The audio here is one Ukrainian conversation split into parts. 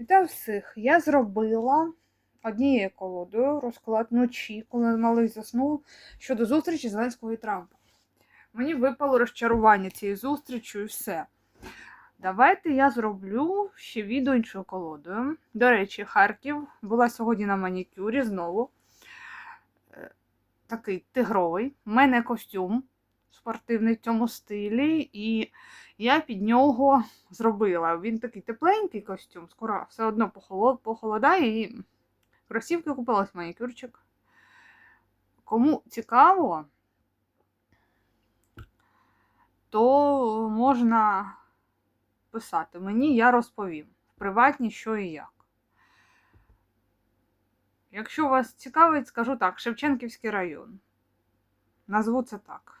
Вітаю всіх! Я зробила однією колодою розклад вночі, коли малий заснув щодо зустрічі Зеленського і Трампа. Мені випало розчарування цією зустрічю і все. Давайте я зроблю ще відео іншою колодою. До речі, Харків була сьогодні на манікюрі знову. Е, Такий тигровий. У мене костюм спортивний в цьому стилі, і я під нього зробила. Він такий тепленький костюм, скоро все одно похолодає і кросівки купилась манікюрчик. Кому цікаво, то можна писати мені, я розповім в приватні, що і як. Якщо вас цікавить, скажу так: Шевченківський район. Назву це так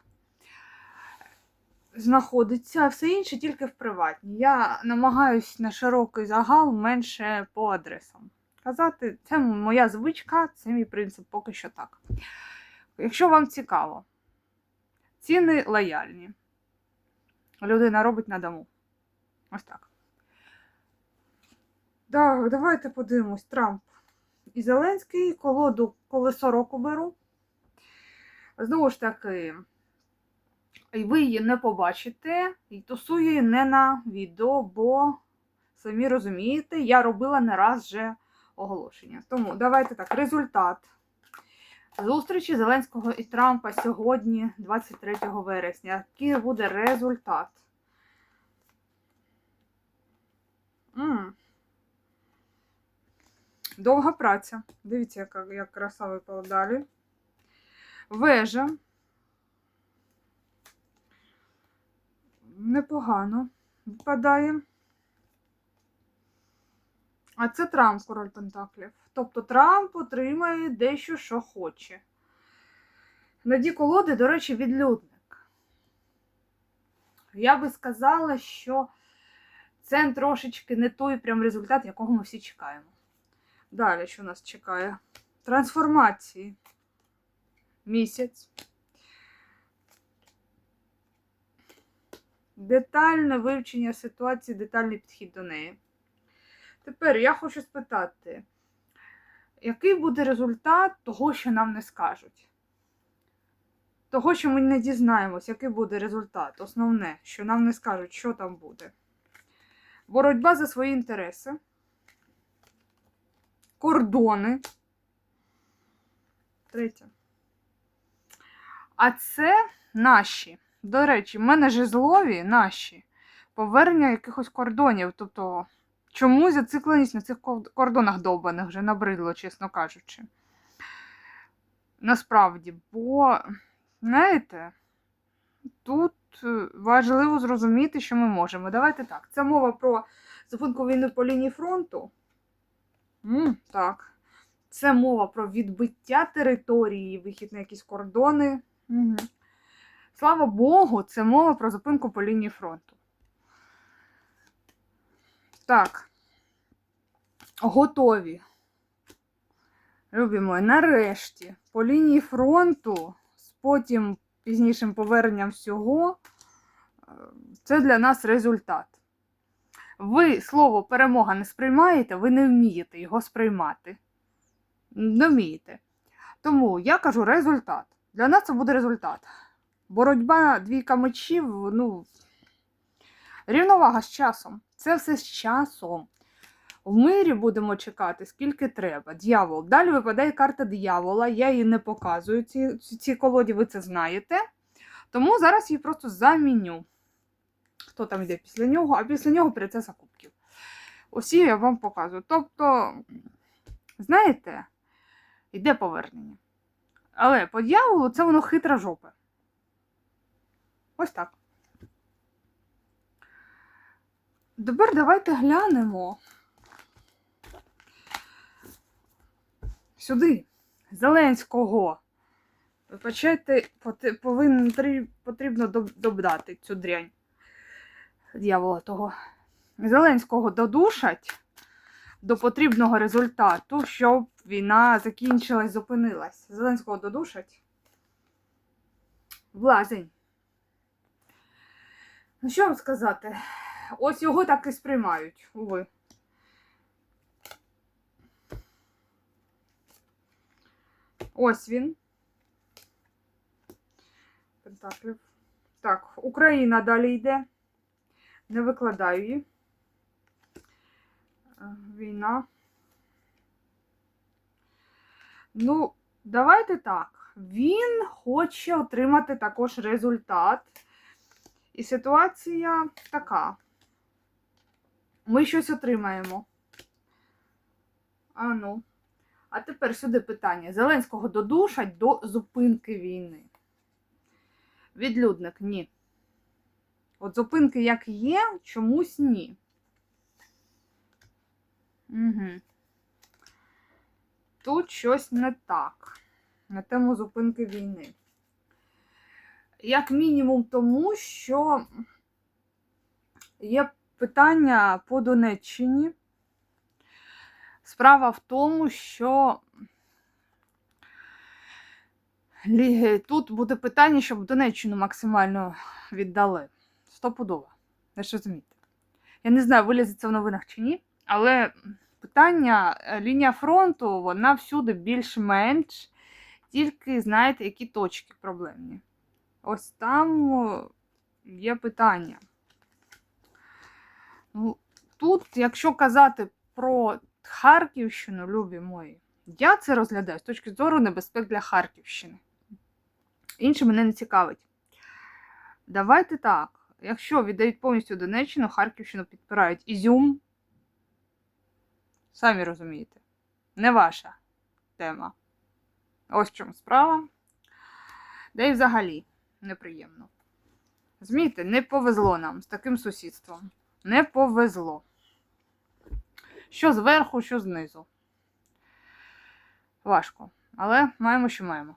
знаходиться, а все інше тільки в приватній. Я намагаюсь на широкий загал менше по адресам. Казати, це моя звичка, це мій принцип поки що так. Якщо вам цікаво, ціни лояльні. Людина робить на дому. Ось так. Так, давайте подивимось. Трамп і Зеленський колоду колесо року беру. Знову ж таки. Ви її не побачите, і тусую її не на відео, бо, самі розумієте, я робила не раз вже оголошення. Тому давайте так, результат зустрічі Зеленського і Трампа сьогодні, 23 вересня. Який буде результат? М -м. Довга праця. Дивіться, яка як краса випала далі. Вежа. Непогано випадає. А це Трамп король Пентаклів. Тобто Трамп отримає дещо, що хоче. Наді колоди, до речі, відлюдник. Я би сказала, що це трошечки не той прям результат, якого ми всі чекаємо. Далі, що нас чекає? Трансформації. Місяць. Детальне вивчення ситуації, детальний підхід до неї. Тепер я хочу спитати, який буде результат того, що нам не скажуть? Того, що ми не дізнаємось, який буде результат, основне, що нам не скажуть, що там буде. Боротьба за свої інтереси, кордони. Третє. А це наші. До речі, в мене жезлові наші повернення якихось кордонів. Тобто, чому зацикленість на цих кордонах довбаних вже набридло, чесно кажучи. Насправді, бо, знаєте, тут е, важливо зрозуміти, що ми можемо. Давайте так. Це мова про зупинку війни по лінії фронту. М, Так. Це мова про відбиття території, вихід на якісь кордони. Угу. Слава Богу, це мова про зупинку по лінії фронту. Так. Готові. Любі мої, нарешті, по лінії фронту, з потім пізнішим поверненням всього, е, це для нас результат. Ви слово перемога не сприймаєте, ви не вмієте його сприймати. Не вмієте. Тому я кажу результат. Для нас це буде результат. Боротьба двійка мечів, ну, рівновага з часом. Це все з часом. В мирі будемо чекати, скільки треба. Д'явол. Далі випадає карта диявола. Я її не показую. Ці, ці колоді, ви це знаєте. Тому зараз її просто заміню. Хто там йде після нього, а після нього принцеса кубків. Усі я вам показую. Тобто, знаєте, йде повернення. Але по дьяволу це воно хитра жопа. Ось так. Тепер давайте глянемо сюди, Зеленського. Вибачайте, повинен, потрібно додати цю дрянь дьявола того. Зеленського додушать до потрібного результату, щоб війна закінчилась, зупинилась. Зеленського додушать. Влазень. Ну, що вам сказати? Ось його так і сприймають, уви. Ось він. Пентаклів. Так, Україна далі йде. Не викладаю її. Е, війна. Ну, давайте так. Він хоче отримати також результат. І ситуація така. Ми щось отримаємо. А ну. А тепер сюди питання. Зеленського додушать до зупинки війни. Відлюдник ні. От зупинки як є, чомусь ні. Угу. Тут щось не так. На тему зупинки війни. Як мінімум, тому що є питання по Донеччині. Справа в тому, що тут буде питання, щоб Донеччину максимально віддали. Стопудово. Ви ж розумієте. Я не знаю, вилізе це в новинах чи ні, але питання, е, лінія фронту, вона всюди більш-менш, тільки знаєте, які точки проблемні. Ось там є питання. Ну, тут, якщо казати про Харківщину, любі мої, я це розглядаю з точки зору небезпек для Харківщини. Інше мене не цікавить. Давайте так. Якщо віддають повністю Донеччину, Харківщину підпирають Ізюм. Самі розумієте, не ваша тема. Ось в чому справа. Да і взагалі неприємно. Змійте, не повезло нам з таким сусідством. Не повезло. Що зверху, що знизу. Важко. Але маємо, що маємо.